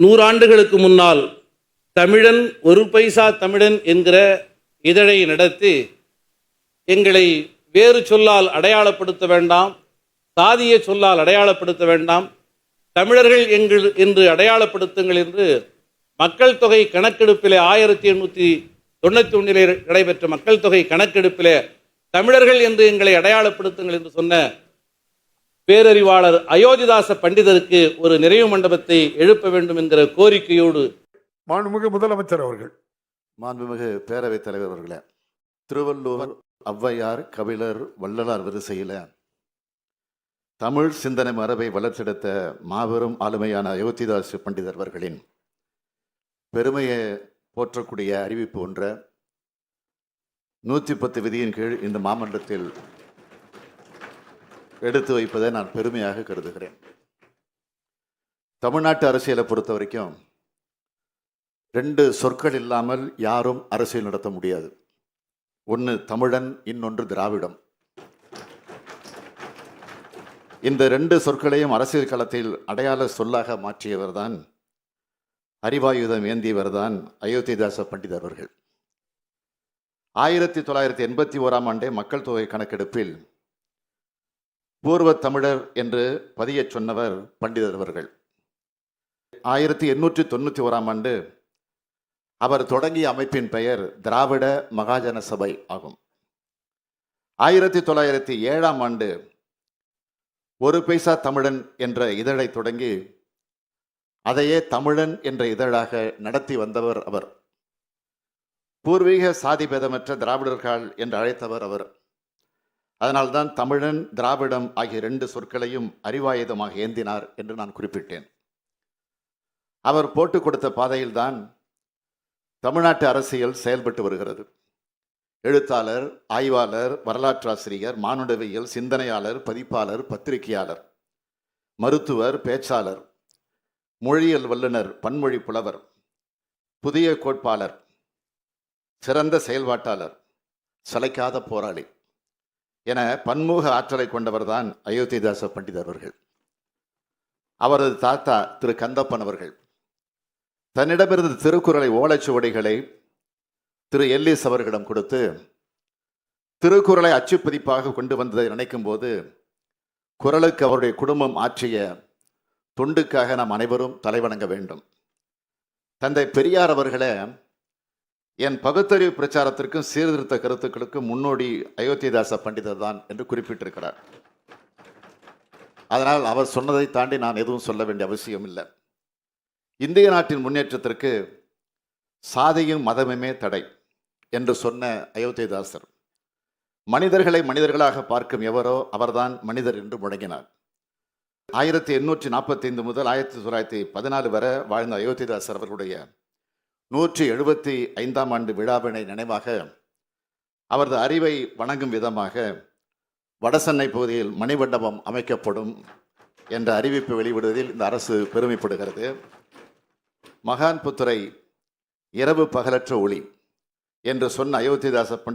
நூறாண்டுகளுக்கு முன்னால் தமிழன் ஒரு பைசா தமிழன் என்கிற இதழை நடத்தி எங்களை வேறு சொல்லால் அடையாளப்படுத்த வேண்டாம் சாதிய சொல்லால் அடையாளப்படுத்த வேண்டாம் தமிழர்கள் எங்கள் என்று அடையாளப்படுத்துங்கள் என்று மக்கள் தொகை கணக்கெடுப்பிலே ஆயிரத்தி எண்ணூற்றி தொண்ணூற்றி ஒன்றிலே நடைபெற்ற மக்கள் தொகை கணக்கெடுப்பிலே தமிழர்கள் என்று எங்களை அடையாளப்படுத்துங்கள் என்று சொன்ன பேரறிவாளர் அயோத்திதாச பண்டிதருக்கு ஒரு நிறைவு மண்டபத்தை எழுப்ப வேண்டும் என்கிற கோரிக்கையோடு மாண்புமிகு முதலமைச்சர் அவர்கள். மாண்புமிகு பேரவைத் தலைவர் அவர்களே திருவள்ளுவர் ஔவையார் கபிலர் வள்ளலார் வரிசையில் தமிழ் சிந்தனை மரபை வளர்த்தெடுத்த மாபெரும் ஆளுமையான அயோத்திதாஸ் பண்டிதர் அவர்களின் பெருமையை போற்றக்கூடிய அறிவிப்பு ஒன்றை. நூற்றி பத்து விதியின் கீழ் இந்த மாமன்றத்தில் எடுத்து வைப்பதை நான் பெருமையாக கருதுகிறேன். தமிழ்நாட்டு அரசியலை பொறுத்த வரைக்கும் ரெண்டு சொற்கள் இல்லாமல் யாரும் அரசியல் நடத்த முடியாது. ஒன்று தமிழன் இன்னொன்று திராவிடம். இந்த ரெண்டு சொற்களையும் அரசியல் களத்தில் அடையாள சொல்லாக மாற்றியவர்தான் அறிவாயுதம் ஏந்தியவர்தான் அயோத்திதாச பண்டிதர் அவர்கள். ஆயிரத்தி தொள்ளாயிரத்தி எண்பத்தி ஓராம் ஆண்டே மக்கள் தொகை கணக்கெடுப்பில் பூர்வ தமிழர் என்று பதியச் சொன்னவர் பண்டிதர் அவர்கள். ஆயிரத்தி எண்ணூற்றி தொண்ணூற்றி ஓராம் ஆண்டு அவர் தொடங்கிய அமைப்பின் பெயர் திராவிட மகாஜன சபை ஆகும். ஆயிரத்தி தொள்ளாயிரத்தி ஏழாம் ஆண்டு ஒரு பைசா தமிழன் என்ற இதழை தொடங்கி அதையே தமிழன் என்ற இதழாக நடத்தி வந்தவர் அவர். பூர்வீக சாதி பேதமற்ற திராவிடர்கள் என்று அழைத்தவர் அவர். அதனால்தான் தமிழன் திராவிடம் ஆகிய இரண்டு சொற்களையும் அறிவாயுதமாக ஏந்தினார் என்று நான் குறிப்பிட்டேன். அவர் போட்டு கொடுத்த பாதையில்தான் தமிழ்நாட்டு அரசியல் செயல்பட்டு வருகிறது. எழுத்தாளர் ஆய்வாளர் வரலாற்றாசிரியர் மானுடவியல் சிந்தனையாளர் பதிப்பாளர் பத்திரிகையாளர் மருத்துவர் பேச்சாளர் மொழியியல் வல்லுனர் பன்மொழி புலவர் புதிய கோட்பாளர் சிறந்த செயல்பாட்டாளர் சளைக்காத போராளி. என பன்முக ஆற்றலை கொண்டவர்தான் அயோத்திதாச பண்டிதர் அவர்கள். அவரது தாத்தா திரு கந்தப்பன் அவர்கள். தன்னிடமிருந்து திருக்குறளை ஓலைச்சுவடிகளை திரு எல்லிஸ் அவர்களிடம் கொடுத்து திருக்குறளை அச்சுப்பதிப்பாக கொண்டு வந்ததை நினைக்கும் போது குரலுக்கு அவருடைய குடும்பம் ஆற்றிய தொண்டுக்காக நாம் அனைவரும் தலைவணங்க வேண்டும். தந்தை பெரியார் அவர்களை என் பகுத்தறிவு பிரச்சாரத்திற்கும் சீர்திருத்த கருத்துக்களுக்கும் முன்னோடி அயோத்திதாச பண்டிதர் தான் என்று குறிப்பிட்டிருக்கிறார். அதனால் அவர் சொன்னதை தாண்டி நான் எதுவும் சொல்ல வேண்டிய அவசியம் இல்லை. இந்திய நாட்டின் முன்னேற்றத்திற்கு சாதியும் மதமுமே தடை என்று சொன்ன அயோத்திதாசர் மனிதர்களை மனிதர்களாக பார்க்கும் எவரோ அவர்தான் மனிதர் என்று முழங்கினார். ஆயிரத்தி எண்ணூற்றி நாற்பத்தைந்து முதல் ஆயிரத்தி தொள்ளாயிரத்தி பதினாலு வரை வாழ்ந்த அயோத்திதாசர் அவர்களுடைய நூற்றி எழுபத்தி ஐந்தாம் ஆண்டு விழாவினை நினைவாக அவரது அறிவை வணங்கும் விதமாக வடசென்னை பகுதியில் மணிமண்டபம் அமைக்கப்படும் என்ற அறிவிப்பு வெளிவிடுவதில் இந்த அரசு பெருமைப்படுகிறது. மகான் புத்துரை இரவு பகலற்ற ஒளி என்று சொன்ன அயோத்திதாச பண்டிட்